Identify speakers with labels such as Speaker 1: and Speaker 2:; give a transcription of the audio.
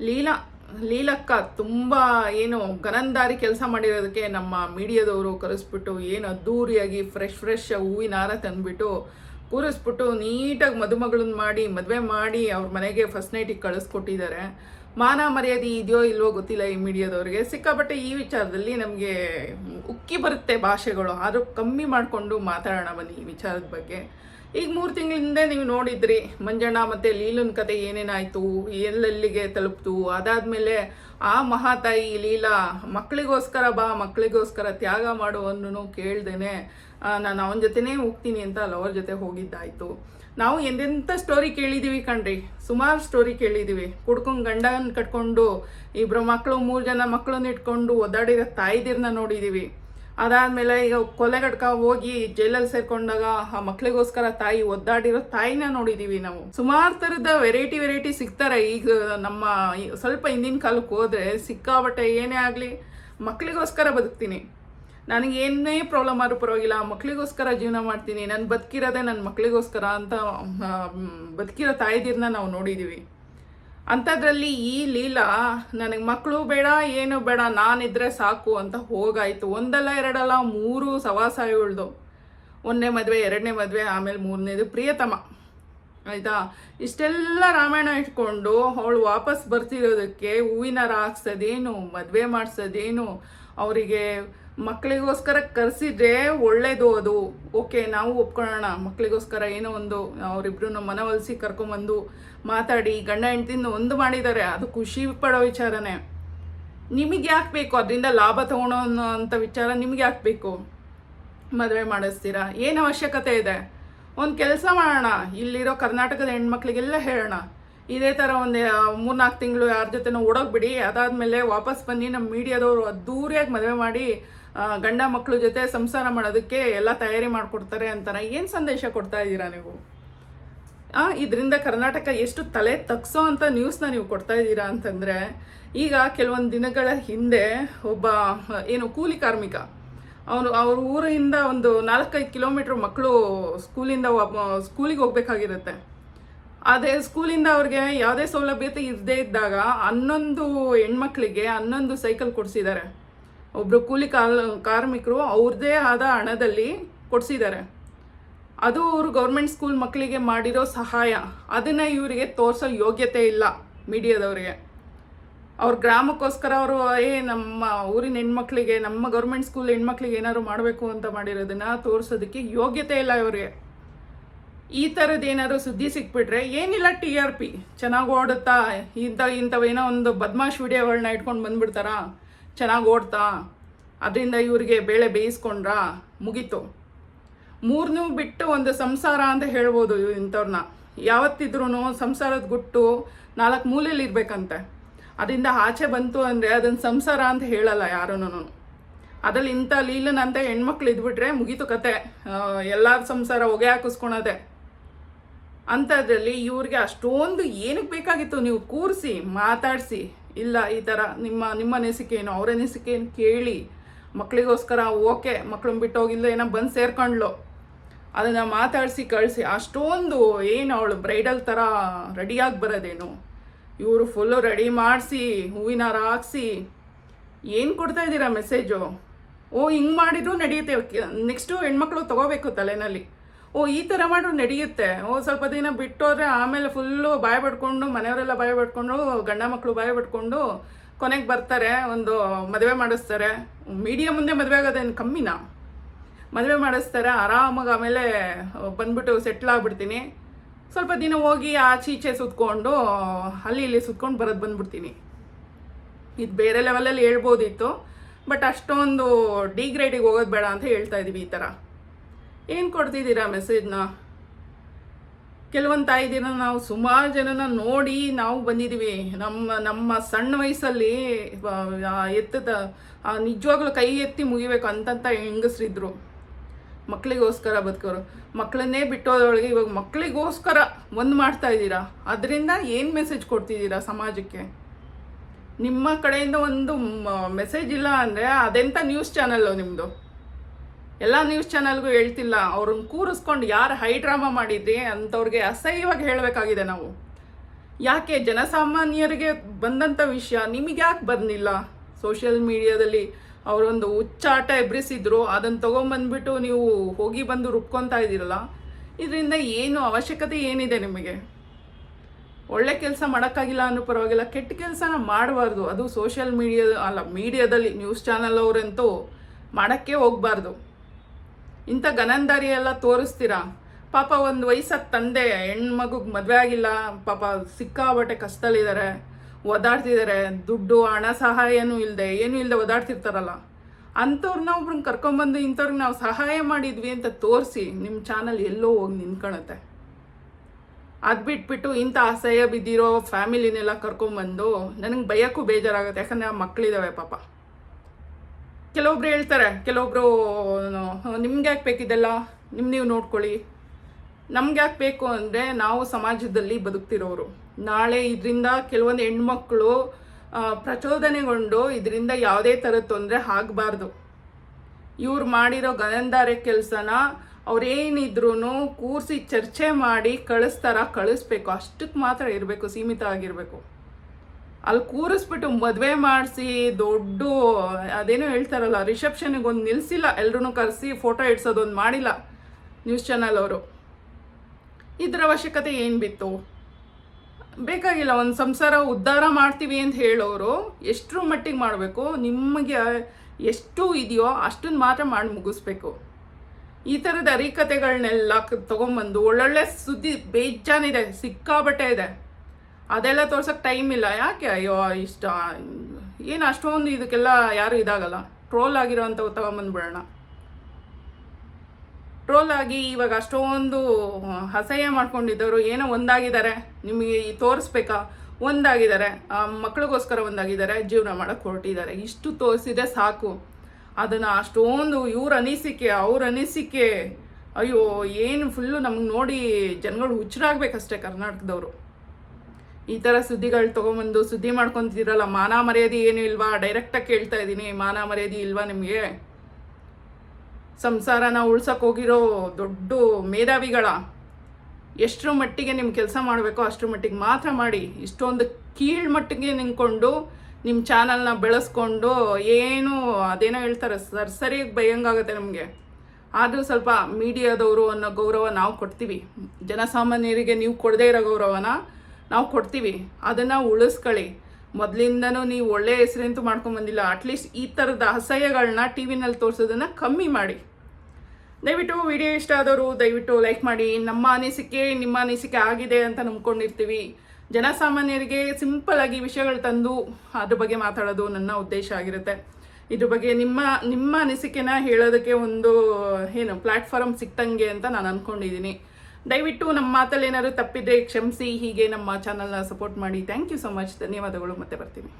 Speaker 1: ಲೀಲಾ, ಲೀಲಕ್ಕ ತುಂಬ ಏನು ಗನಂದಾರಿ ಕೆಲಸ ಮಾಡಿರೋದಕ್ಕೆ ನಮ್ಮ ಮೀಡಿಯಾದವರು ಕರೆಸ್ಬಿಟ್ಟು ಏನು ಅದ್ದೂರಿಯಾಗಿ ಫ್ರೆಶ್ ಫ್ರೆಶ್ ಹೂವಿನ ಹಾರ ತಂದ್ಬಿಟ್ಟು ಕೂರಿಸ್ಬಿಟ್ಟು ನೀಟಾಗಿ ಮದುಮಗಳನ್ನ ಮಾಡಿ, ಮದುವೆ ಮಾಡಿ ಅವ್ರ ಮನೆಗೆ ಫಸ್ಟ್ ನೈಟಿಗೆ ಕಳಿಸ್ಕೊಟ್ಟಿದ್ದಾರೆ. ಮಾನ ಮರ್ಯಾದೆ ಇದೆಯೋ ಇಲ್ವೋ ಗೊತ್ತಿಲ್ಲ ಈ ಮೀಡಿಯಾದವ್ರಿಗೆ. ಸಿಕ್ಕಾಪಟ್ಟೆ ಈ ವಿಚಾರದಲ್ಲಿ ನಮಗೆ ಉಕ್ಕಿ ಬರುತ್ತೆ ಭಾಷೆಗಳು. ಆದರೂ ಕಮ್ಮಿ ಮಾಡಿಕೊಂಡು ಮಾತಾಡೋಣ ಬನ್ನಿ ಈ ವಿಚಾರದ ಬಗ್ಗೆ. ಈಗ ಮೂರು ತಿಂಗಳ ಹಿಂದೆ ನೀವು ನೋಡಿದ್ರಿ, ಮಂಜಣ್ಣ ಮತ್ತು ಲೀಲನ್ ಕತೆ ಏನೇನಾಯಿತು, ಎಲ್ಲೆಲ್ಲಿಗೆ ತಲುಪ್ತು, ಅದಾದಮೇಲೆ ಆ ಮಹಾತಾಯಿ ಲೀಲಾ ಮಕ್ಕಳಿಗೋಸ್ಕರ ಬಾ, ಮಕ್ಕಳಿಗೋಸ್ಕರ ತ್ಯಾಗ ಮಾಡುವನ್ನು ಕೇಳ್ದೇನೆ ನಾನು ಅವನ ಜೊತೆನೇ ಹೋಗ್ತೀನಿ ಅಂತ ಲವರ್ ಜೊತೆ ಹೋಗಿದ್ದಾಯ್ತು. ನಾವು ಎಂದೆಂಥ ಸ್ಟೋರಿ ಕೇಳಿದ್ದೀವಿ ಕಣ್ರಿ? ಸುಮಾರು ಸ್ಟೋರಿ ಕೇಳಿದ್ದೀವಿ ಕುಡ್ಕೊಂಡು ಗಂಡನ ಕಟ್ಕೊಂಡು ಇಬ್ಬರು ಮಕ್ಕಳು ಮೂರು ಜನ ಮಕ್ಕಳನ್ನ ಇಟ್ಕೊಂಡು ಒದ್ದಾಡಿರೋ ತಾಯಿದಿರನ್ನ ನೋಡಿದ್ದೀವಿ ಅದಾದಮೇಲೆ ಈಗ ಕೊಲೆಗಡ್ಕ ಹೋಗಿ ಜೈಲಲ್ಲಿ ಸೇರ್ಕೊಂಡಾಗ ಆ ಮಕ್ಳಿಗೋಸ್ಕರ ತಾಯಿ ಒದ್ದಾಡಿರೋ ತಾಯಿನ ನೋಡಿದೀವಿ ನಾವು. ಸುಮಾರು ಥರದ ವೆರೈಟಿ ವೆರೈಟಿ ಸಿಗ್ತಾರೆ. ಈಗ ನಮ್ಮ ಸ್ವಲ್ಪ ಹಿಂದಿನ ಕಾಲಕ್ಕೆ ಹೋದ್ರೆ ಸಿಕ್ಕಾಬಟ್ಟೆ ಏನೇ ಆಗಲಿ ಮಕ್ಕಳಿಗೋಸ್ಕರ ಬದುಕ್ತೀನಿ. ನನಗೆ ಏನೇ ಪ್ರಾಬ್ಲಮ್ ಆದರೂ ಪರವಾಗಿಲ್ಲ ಮಕ್ಕಳಿಗೋಸ್ಕರ ಜೀವನ ಮಾಡ್ತೀನಿ. ನಾನು ಬದುಕಿರೋದೇ ನನ್ನ ಮಕ್ಕಳಿಗೋಸ್ಕರ ಅಂತ ಬದುಕಿರೋ ತಾಯಿದಿರನ್ನ ನಾವು ನೋಡಿದ್ದೀವಿ ಅಂಥದ್ರಲ್ಲಿ ಈ ಲೀಲಾ, ನನಗೆ ಮಕ್ಕಳು ಬೇಡ, ಏನು ಬೇಡ, ನಾನಿದ್ರೆ ಸಾಕು ಅಂತ ಹೋಗಾಯಿತು. ಒಂದಲ್ಲ, ಎರಡಲ್ಲ, ಮೂರು ಸವಾಸ ಇವಳ್ದು ಒಂದನೇ ಮದುವೆ, ಎರಡನೇ ಮದುವೆ, ಆಮೇಲೆ ಮೂರನೇದು ಪ್ರಿಯತಮ. ಆಯಿತಾ? ಇಷ್ಟೆಲ್ಲ ರಾಮಾಯಣ ಇಟ್ಕೊಂಡು ಅವಳು ವಾಪಸ್ ಬರ್ತಿರೋದಕ್ಕೆ ಹೂವಿನ ಹಾಕ್ಸೋದೇನು ಮದುವೆ ಮಾಡಿಸೋದೇನು, ಅವರಿಗೆ ಮಕ್ಕಳಿಗೋಸ್ಕರ ಕರೆಸಿದ್ರೆ ಒಳ್ಳೇದು ಅದು. ಓಕೆ, ನಾವು ಒಪ್ಕೊಳ್ಳೋಣ. ಮಕ್ಕಳಿಗೋಸ್ಕರ ಏನೋ ಒಂದು, ಅವರಿಬ್ರು ಮನವೊಲಿಸಿ ಕರ್ಕೊಂಬಂದು ಮಾತಾಡಿ, ಗಂಡ ಹೆಂಡ್ತಿನ ಒಂದು ಮಾಡಿದ್ದಾರೆ. ಅದು ಖುಷಿ ಪಡೋ ವಿಚಾರನೇ. ನಿಮಗೆ ಯಾಕೆ ಬೇಕು? ಅದರಿಂದ ಲಾಭ ತಗೊಳೋ ಅನ್ನೋ ವಿಚಾರ ನಿಮಗೆ ಯಾಕೆ ಬೇಕು? ಮದುವೆ ಮಾಡಿಸ್ತೀರಾ? ಏನು ಅವಶ್ಯಕತೆ ಇದೆ? ಒಂದು ಕೆಲಸ ಮಾಡೋಣ. ಇಲ್ಲಿರೋ ಕರ್ನಾಟಕದ ಹೆಣ್ಮಕ್ಳಿಗೆಲ್ಲ ಹೇಳೋಣ. ಇದೇ ಥರ ಒಂದು ಮೂರ್ನಾಲ್ಕು ತಿಂಗಳು ಯಾರ ಜೊತೆನೋ ಓಡೋಗ್ಬಿಡಿ. ಅದಾದಮೇಲೆ ವಾಪಸ್ ಬನ್ನಿ ನಮ್ಮ ಮೀಡಿಯಾದವರು ಅದ್ದೂರಿಯಾಗಿ ಮದುವೆ ಮಾಡಿ ಗಂಡ ಮಕ್ಕಳ ಜೊತೆ ಸಂಸಾರ ಮಾಡೋದಕ್ಕೆ ಎಲ್ಲ ತಯಾರಿ ಮಾಡಿಕೊಡ್ತಾರೆ ಅಂತಾರೆ ಏನು ಸಂದೇಶ ಕೊಡ್ತಾ ಇದ್ದೀರಾ ನೀವು? ಇದರಿಂದ ಕರ್ನಾಟಕ ಎಷ್ಟು ತಲೆ ತಗ್ಸೋ ಅಂತ ನ್ಯೂಸ್ನ ನೀವು ಕೊಡ್ತಾ ಇದ್ದೀರಾ ಅಂತಂದರೆ, ಈಗ ಕೆಲವೊಂದು ದಿನಗಳ ಹಿಂದೆ ಒಬ್ಬ, ಏನು ಕೂಲಿ ಕಾರ್ಮಿಕ, ಅವನು, ಅವ್ರ ಊರಿಂದ ಒಂದು ನಾಲ್ಕೈದು ಕಿಲೋಮೀಟ್ರ್ ಮಕ್ಕಳು ಸ್ಕೂಲಿಂದ ಸ್ಕೂಲಿಗೆ ಹೋಗ್ಬೇಕಾಗಿರುತ್ತೆ. ಅದೇ ಸ್ಕೂಲಿಂದ ಅವ್ರಿಗೆ ಯಾವುದೇ ಸೌಲಭ್ಯತೆ ಇರದೇ ಇದ್ದಾಗ ಹನ್ನೊಂದು ಹೆಣ್ಮಕ್ಳಿಗೆ ಹನ್ನೊಂದು ಸೈಕಲ್ ಕೊಡಿಸಿದ್ದಾರೆ. ಒಬ್ಬರು ಕೂಲಿ ಕಾರ್ಮಿಕರು ಅವ್ರದ್ದೇ ಆದ ಹಣದಲ್ಲಿ ಕೊಡಿಸಿದ್ದಾರೆ. ಅದು ಅವರು ಗೌರ್ಮೆಂಟ್ ಸ್ಕೂಲ್ ಮಕ್ಕಳಿಗೆ ಮಾಡಿರೋ ಸಹಾಯ. ಅದನ್ನು ಇವರಿಗೆ ತೋರಿಸೋ ಯೋಗ್ಯತೆ ಇಲ್ಲ ಮೀಡಿಯಾದವರಿಗೆ. ಅವ್ರ ಗ್ರಾಮಕ್ಕೋಸ್ಕರ ಅವರು, ಏ, ನಮ್ಮ ಊರಿನ ಹೆಣ್ಮಕ್ಳಿಗೆ, ನಮ್ಮ ಗೌರ್ಮೆಂಟ್ ಸ್ಕೂಲ್ ಹೆಣ್ಮಕ್ಳಿಗೆ ಏನಾದ್ರು ಮಾಡಬೇಕು ಅಂತ ಮಾಡಿರೋದನ್ನ ತೋರಿಸೋದಕ್ಕೆ ಯೋಗ್ಯತೆ ಇಲ್ಲ ಇವರಿಗೆ. ಈ ಥರದ್ದು ಏನಾದ್ರು ಸುದ್ದಿ ಸಿಕ್ಬಿಟ್ರೆ, ಏನಿಲ್ಲ ಟಿ ಆರ್ ಪಿ ಚೆನ್ನಾಗಿ ಓಡುತ್ತಾ ಇಂಥ ಇಂಥವೇನೋ ಒಂದು ಬದ್ಮಾಶ್ ವಿಡಿಯೋಗಳನ್ನ ಇಟ್ಕೊಂಡು ಬಂದ್ಬಿಡ್ತಾರಾ? ಚೆನ್ನಾಗಿ ಓಡ್ತಾ? ಅದರಿಂದ ಇವರಿಗೆ ಬೇಳೆ ಬೇಯಿಸ್ಕೊಂಡ್ರಾ? ಮುಗೀತು. ಮೂರನೂ ಬಿಟ್ಟು ಒಂದು ಸಂಸಾರ ಅಂತ ಹೇಳ್ಬೋದು ಇಂಥವ್ರನ್ನ ಯಾವತ್ತಿದ್ರೂ ಸಂಸಾರದ ಗುಟ್ಟು ನಾಲ್ಕು ಮೂಲೆಯಲ್ಲಿ ಇರಬೇಕಂತೆ. ಅದರಿಂದ ಆಚೆ ಬಂತು ಅಂದರೆ ಅದನ್ನು ಸಂಸಾರ ಅಂತ ಹೇಳಲ್ಲ ಯಾರೂ ಅದರಲ್ಲಿ ಇಂಥ ಲೀಲನಂತ ಹೆಣ್ಮಕ್ಳು ಇದ್ಬಿಟ್ರೆ ಮುಗೀತು ಕತೆ. ಎಲ್ಲರ ಸಂಸಾರ ಹೊಗೆ ಹಾಕಿಸ್ಕೊಳದೆ. ಅಂಥದ್ರಲ್ಲಿ ಇವ್ರಿಗೆ ಅಷ್ಟೊಂದು ಏನಕ್ಕೆ ಬೇಕಾಗಿತ್ತು ನೀವು ಕೂರಿಸಿ, ಮಾತಾಡಿಸಿ, ಇಲ್ಲ ಈ ಥರ ನಿಮ್ಮ ನಿಮ್ಮ ಅನಿಸಿಕೆ ಏನು ಅವ್ರ ಏನು ಕೇಳಿ ಮಕ್ಕಳಿಗೋಸ್ಕರ ಓಕೆ ಮಕ್ಕಳನ್ನ ಬಿಟ್ಟು ಹೋಗಿಲ್ಲ ಏನೋ ಬಂದು ಸೇರ್ಕೊಂಡ್ಲು ಅದನ್ನು ಮಾತಾಡಿಸಿ, ಕಳಿಸಿ, ಅಷ್ಟೊಂದು ಏನು ಅವಳು ಬ್ರೈಡಲ್ ಥರ ರೆಡಿಯಾಗಿ ಬರೋದೇನು? ಇವರು ಫುಲ್ಲು ರೆಡಿ ಮಾಡಿಸಿ, ಹೂವಿನ ಹಾಕ್ಸಿ, ಏನು ಕೊಡ್ತಾ ಇದ್ದೀರಾ ಮೆಸೇಜು ಓ, ಹಿಂಗೆ ಮಾಡಿದ್ರು ನಡೆಯುತ್ತೆ. ನೆಕ್ಸ್ಟು ಹೆಣ್ಮಕ್ಳು ತಗೋಬೇಕು ತಲೆನಲ್ಲಿ. ಓ, ಈ ಥರ ಮಾಡಿದ್ರು ನಡೆಯುತ್ತೆ. ಓ, ಸ್ವಲ್ಪ ದಿನ ಬಿಟ್ಟೋದ್ರೆ ಆಮೇಲೆ ಫುಲ್ಲು ಬಾಯ್ ಪಡ್ಕೊಂಡು, ಮನೆಯವರೆಲ್ಲ ಬಾಯ್ ಪಡ್ಕೊಂಡು, ಗಂಡ ಮಕ್ಕಳು ಬಾಯ್ ಪಡ್ಕೊಂಡು ಕೊನೆಗೆ ಬರ್ತಾರೆ, ಒಂದು ಮದುವೆ ಮಾಡಿಸ್ತಾರೆ. ಮೀಡಿಯಾ ಮುಂದೆ ಮದುವೆ ಆಗೋದೇನು ಕಮ್ಮಿನಾ? ಮದುವೆ ಮಾಡಿಸ್ತಾರೆ, ಆರಾಮಾಗಿ ಆಮೇಲೆ ಬಂದ್ಬಿಟ್ಟು ಸೆಟ್ಲ್ ಆಗ್ಬಿಡ್ತೀನಿ. ಸ್ವಲ್ಪ ದಿನ ಹೋಗಿ ಆಚೆ ಈಚೆ ಸುತ್ಕೊಂಡು, ಅಲ್ಲಿ ಇಲ್ಲಿ ಸುತ್ಕೊಂಡು ಬರೋದು ಬಂದ್ಬಿಡ್ತೀನಿ. ಇದು ಬೇರೆ ಲೆವೆಲಲ್ಲಿ ಹೇಳ್ಬೋದಿತ್ತು ಬಟ್ ಅಷ್ಟೊಂದು ಡಿಗ್ರೇಡಿಗೆ ಹೋಗೋದು ಬೇಡ ಅಂತ ಹೇಳ್ತಾ ಇದ್ದೀವಿ ಈ ಥರ ಏನು ಕೊಡ್ತಿದ್ದೀರಾ ಮೆಸೇಜ್ನ ಕೆಲವೊಂದು ತಾಯಿದಿನ ನಾವು ಸುಮಾರು ಜನನ ನೋಡಿ ನಾವು ಬಂದಿದ್ದೀವಿ ನಮ್ಮ ನಮ್ಮ ಸಣ್ಣ ವಯಸ್ಸಲ್ಲಿ ಎತ್ತದ ನಿಜವಾಗ್ಲೂ ಕೈ ಎತ್ತಿ ಮುಗಿಬೇಕು ಅಂತಂತ ಹೆಂಗಸ್ರಿದ್ರು ಮಕ್ಕಳಿಗೋಸ್ಕರ ಬದುಕೋರು. ಮಕ್ಕಳನ್ನೇ ಬಿಟ್ಟೋದೊಳಗೆ ಇವಾಗ ಮಕ್ಕಳಿಗೋಸ್ಕರ ಒಂದು ಮಾಡ್ತಾ ಇದ್ದೀರಾ? ಅದರಿಂದ ಏನು ಮೆಸೇಜ್ ಕೊಡ್ತಿದ್ದೀರಾ ಸಮಾಜಕ್ಕೆ? ನಿಮ್ಮ ಕಡೆಯಿಂದ ಒಂದು ಮೆಸೇಜ್ ಇಲ್ಲ ಅಂದರೆ ಅದೆಂಥ ನ್ಯೂಸ್ ಚಾನಲ್ಲು ನಿಮ್ಮದು ಎಲ್ಲ ನ್ಯೂಸ್ ಚಾನಲ್ಗೂ ಹೇಳ್ತಿಲ್ಲ. ಅವ್ರನ್ನ ಕೂರಿಸ್ಕೊಂಡು ಯಾರು ಹೈ ಡ್ರಾಮಾ ಮಾಡಿದ್ರಿ ಅಂಥವ್ರಿಗೆ ಅಸಹ್ಯವಾಗಿ ಹೇಳಬೇಕಾಗಿದೆ ನಾವು. ಯಾಕೆ ಜನಸಾಮಾನ್ಯರಿಗೆ ಬಂದಂಥ ವಿಷಯ ನಿಮಗೆ ಯಾಕೆ ಬಂದಿಲ್ಲ? ಸೋಷಿಯಲ್ ಮೀಡಿಯಾದಲ್ಲಿ ಅವರೊಂದು ಹುಚ್ಚಾಟ ಎಬ್ರಿಸಿದ್ರು ಅದನ್ನು ತೊಗೊಂಬಂದ್ಬಿಟ್ಟು ನೀವು ಹೋಗಿ ಬಂದು ರುಬ್ಕೊತಾ ಇದ್ದೀರಲ್ಲ? ಇದರಿಂದ ಏನು ಅವಶ್ಯಕತೆ ಏನಿದೆ ನಿಮಗೆ? ಒಳ್ಳೆ ಕೆಲಸ ಮಾಡೋಕ್ಕಾಗಿಲ್ಲ ಅನ್ನೋ ಪರವಾಗಿಲ್ಲ, ಕೆಟ್ಟ ಕೆಲಸನ ಮಾಡಬಾರ್ದು. ಅದು ಸೋಷಿಯಲ್ ಮೀಡಿಯಾ ಅಲ್ಲ ಮೀಡಿಯಾದಲ್ಲಿ ನ್ಯೂಸ್ ಚಾನಲ್ ಅವರಂತೂ ಮಾಡೋಕ್ಕೆ ಹೋಗಬಾರ್ದು. ಇಂಥ ಗನಂದಾರಿ ಎಲ್ಲ ತೋರಿಸ್ತೀರಾ? ಪಾಪ ಒಂದು ವಯಸ್ಸಾದ ತಂದೆ, ಹೆಣ್ಮಗುಗೆ ಮದುವೆ ಆಗಿಲ್ಲ, ಪಾಪ ಸಿಕ್ಕಾಬಟ್ಟೆ ಕಷ್ಟದಲ್ಲಿದ್ದಾರೆ ಒದಾಡ್ತಿದ್ದಾರೆ ದುಡ್ಡು, ಹಣ ಸಹಾಯನೂ ಇಲ್ಲದೆ ಏನೂ ಇಲ್ಲದೆ ಒದಾಡ್ತಿರ್ತಾರಲ್ಲ. ಅಂಥವ್ರನ್ನ ಒಬ್ರನ್ನ ಕರ್ಕೊಂಬಂದು ಇಂಥವ್ರಿಗೆ ನಾವು ಸಹಾಯ ಮಾಡಿದ್ವಿ ಅಂತ ತೋರಿಸಿ ನಿಮ್ಮ ಚಾನಲ್ ಎಲ್ಲೋ ಹೋಗಿ ನಿಂತ್ಕೊಳತ್ತೆ ಅದು ಬಿಟ್ಬಿಟ್ಟು ಇಂಥ ಅಸಹ್ಯ ಬಿದ್ದಿರೋ ಫ್ಯಾಮಿಲಿನೆಲ್ಲ ಕರ್ಕೊಂಬಂದು, ನನಗೆ ಬೈಯೋಕ್ಕೂ ಬೇಜಾರಾಗುತ್ತೆ, ಯಾಕಂದರೆ ಮಕ್ಕಳಿದ್ದಾವೆ ಪಾಪ. ಕೆಲವೊಬ್ರು ಹೇಳ್ತಾರೆ, ಕೆಲವೊಬ್ರು ನಿಮ್ಗೆ ಯಾಕೆ ಬೇಕಿದೆಲ್ಲ? ನಿಮ್ಮ ನೀವು ನೋಡ್ಕೊಳ್ಳಿ. ನಮ್ಗೆ ಯಾಕೆ ಬೇಕು ಅಂದರೆ ನಾವು ಸಮಾಜದಲ್ಲಿ ಬದುಕ್ತಿರೋರು. ನಾಳೆ ಇದರಿಂದ ಕೆಲವೊಂದು ಹೆಣ್ಮಕ್ಳು ಪ್ರಚೋದನೆಗೊಂಡು ಇದರಿಂದ ಯಾವುದೇ ಥರದ ತೊಂದರೆ ಆಗಬಾರ್ದು. ಇವ್ರು ಮಾಡಿರೋ ಗನಂದಾರೆ ಕೆಲಸನ ಅವ್ರೇನಿದ್ರು ಕೂರಿಸಿ ಚರ್ಚೆ ಮಾಡಿ ಕಳಿಸ್ತಾರ, ಕಳಿಸ್ಬೇಕು. ಅಷ್ಟಕ್ಕೆ ಮಾತ್ರ ಇರಬೇಕು, ಸೀಮಿತ ಆಗಿರಬೇಕು. ಅಲ್ಲಿ ಕೂರಿಸ್ಬಿಟ್ಟು ಮದುವೆ ಮಾಡಿಸಿ ದೊಡ್ಡ, ಅದೇನೋ ಹೇಳ್ತಾರಲ್ಲ ರಿಸೆಪ್ಷನ್ಗೆ ಒಂದು ನಿಲ್ಲಿಸಿಲ್ಲ ಎಲ್ರೂ ಕರೆಸಿ ಫೋಟೋ ಇಡ್ಸೋದೊಂದು ಮಾಡಿಲ್ಲ ನ್ಯೂಸ್ ಚಾನಲ್ ಅವರು. ಇದ್ರ ಅವಶ್ಯಕತೆ ಏನು ಬಿತ್ತು? ಬೇಕಾಗಿಲ್ಲ, ಒಂದು ಸಂಸಾರ ಉದ್ಧಾರ ಮಾಡ್ತೀವಿ ಅಂತ ಹೇಳೋರು ಎಷ್ಟರ ಮಟ್ಟಿಗೆ ಮಾಡಬೇಕು, ನಿಮಗೆ ಎಷ್ಟು ಇದೆಯೋ ಅಷ್ಟನ್ನು ಮಾತ್ರ ಮಾಡಿ ಮುಗಿಸ್ಬೇಕು. ಈ ಥರದ ಅರಿಕತೆಗಳನ್ನೆಲ್ಲ ತೊಗೊಂಬಂದು ಒಳ್ಳೊಳ್ಳೆ ಸುದ್ದಿ ಬೇಜಾನಿದೆ ಸಿಕ್ಕಾಬಟ್ಟೆ ಇದೆ. ಅದೆಲ್ಲ ತೋರ್ಸೋಕ್ಕೆ ಟೈಮ್ ಇಲ್ಲ. ಯಾಕೆ? ಅಯ್ಯೋ, ಇಷ್ಟ. ಏನು ಅಷ್ಟೊಂದು ಇದಕ್ಕೆಲ್ಲ ಯಾರು ಇದಾಗಲ್ಲ. ಟ್ರೋಲ್ ಆಗಿರೋ ಅಂಥವು ತಗೊಂಬಂದ್ಬಿಡೋಣ. ಟ್ರೋಲ್ ಆಗಿ ಇವಾಗ ಅಷ್ಟೊಂದು ಅಸಹ್ಯ ಮಾಡ್ಕೊಂಡಿದ್ದವರು ಏನೋ ಒಂದಾಗಿದ್ದಾರೆ. ನಿಮಗೆ ಈ ತೋರಿಸ್ಬೇಕಾ? ಒಂದಾಗಿದ್ದಾರೆ. ಮಕ್ಕಳಿಗೋಸ್ಕರ ಒಂದಾಗಿದ್ದಾರೆ. ಜೀವನ ಮಾಡೋಕ್ಕೆ ಹೊರಟಿದ್ದಾರೆ. ಇಷ್ಟು ತೋರಿಸಿದ್ರೆ ಸಾಕು. ಅದನ್ನು ಅಷ್ಟೊಂದು ಇವ್ರ ಅನಿಸಿಕೆ, ಅವ್ರ ಅನಿಸಿಕೆ. ಅಯ್ಯೋ, ಏನು ಫುಲ್ಲು ನಮ್ಗೆ ನೋಡಿ ಜನಗಳು ಹುಚ್ಚರಾಗಬೇಕಷ್ಟೇ ಕರ್ನಾಟಕದವರು. ಈ ಥರ ಸುದ್ದಿಗಳು ತೊಗೊಂಬಂದು ಸುದ್ದಿ ಮಾಡ್ಕೊಂತಿದ್ದೀರಲ್ಲ, ಮಾನ ಮರ್ಯಾದೆ ಏನು ಇಲ್ವಾ? ಡೈರೆಕ್ಟಾಗಿ ಕೇಳ್ತಾ ಇದ್ದೀನಿ, ಮಾನ ಮರ್ಯಾದೆ ಇಲ್ವಾ ನಿಮಗೆ? ಸಂಸಾರನ ಉಳ್ಸಕ್ಕೆ ಹೋಗಿರೋ ದೊಡ್ಡ ಮೇಧಾವಿಗಳ, ಎಷ್ಟರ ಮಟ್ಟಿಗೆ ನಿಮ್ಮ ಕೆಲಸ ಮಾಡಬೇಕೋ ಅಷ್ಟರ ಮಟ್ಟಿಗೆ ಮಾತ್ರ ಮಾಡಿ, ಇಷ್ಟೊಂದು ಕೀಳ್ ಮಟ್ಟಿಗೆ ನಿಂತ್ಕೊಂಡು ನಿಮ್ಮ ಚಾನಲ್ನ ಬೆಳೆಸ್ಕೊಂಡು ಏನು ಅದೇನೋ ಹೇಳ್ತಾರೆ ಸರ್ ಸರಿಯಾಗಿ ಬೈಯಂಗಾಗುತ್ತೆ ನಮಗೆ. ಆದರೂ ಸ್ವಲ್ಪ ಮೀಡಿಯಾದವರು ಅನ್ನೋ ಗೌರವ ನಾವು ಕೊಡ್ತೀವಿ. ಜನಸಾಮಾನ್ಯರಿಗೆ ನೀವು ಕೊಡದೇ ಇರೋ ಗೌರವನ ನಾವು ಕೊಡ್ತೀವಿ. ಅದನ್ನು ಉಳಿಸ್ಕೊಳ್ಳಿ. ಮೊದಲಿಂದನೂ ನೀವು ಒಳ್ಳೆ ಹೆಸರಂತೂ ಮಾಡ್ಕೊಂಬಂದಿಲ್ಲ ಅಟ್ಲೀಸ್ಟ್ ಈ ಥರದ ಅಸಹ್ಯಗಳನ್ನ ಟಿ ವಿನಲ್ಲಿ ತೋರಿಸೋದನ್ನು ಕಮ್ಮಿ ಮಾಡಿ. ದಯವಿಟ್ಟು ವಿಡಿಯೋ ಇಷ್ಟ ಆದವರು ದಯವಿಟ್ಟು ಲೈಕ್ ಮಾಡಿ. ನಮ್ಮ ಅನಿಸಿಕೆ ನಿಮ್ಮ ಅನಿಸಿಕೆ ಆಗಿದೆ ಅಂತ ನಂಬ್ಕೊಂಡಿರ್ತೀವಿ. ಜನಸಾಮಾನ್ಯರಿಗೆ ಸಿಂಪಲ್ ಆಗಿ ವಿಷಯಗಳು ತಂದು ಅದ್ರ ಬಗ್ಗೆ ಮಾತಾಡೋದು ನನ್ನ ಉದ್ದೇಶ ಆಗಿರುತ್ತೆ. ಇದ್ರ ಬಗ್ಗೆ ನಿಮ್ಮ ನಿಮ್ಮ ಅನಿಸಿಕೆನ ಹೇಳೋದಕ್ಕೆ ಒಂದು, ಏನು ಪ್ಲ್ಯಾಟ್ಫಾರ್ಮ್ ಸಿಕ್ತಂಗೆ ಅಂತ ನಾನು ಅಂದ್ಕೊಂಡಿದ್ದೀನಿ ದಯವಿಟ್ಟು ನಮ್ಮ ಮಾತಲ್ಲಿ ಏನಾದರೂ ತಪ್ಪಿದ್ರೆ ಕ್ಷಮಿಸಿ ಹೀಗೆ ನಮ್ಮ ಚಾನಲ್ನ ಸಪೋರ್ಟ್ ಮಾಡಿ. ಥ್ಯಾಂಕ್ ಯು ಸೊ ಮಚ್ ಧನ್ಯವಾದಗಳು. ಮತ್ತೆ ಬರ್ತೀನಿ.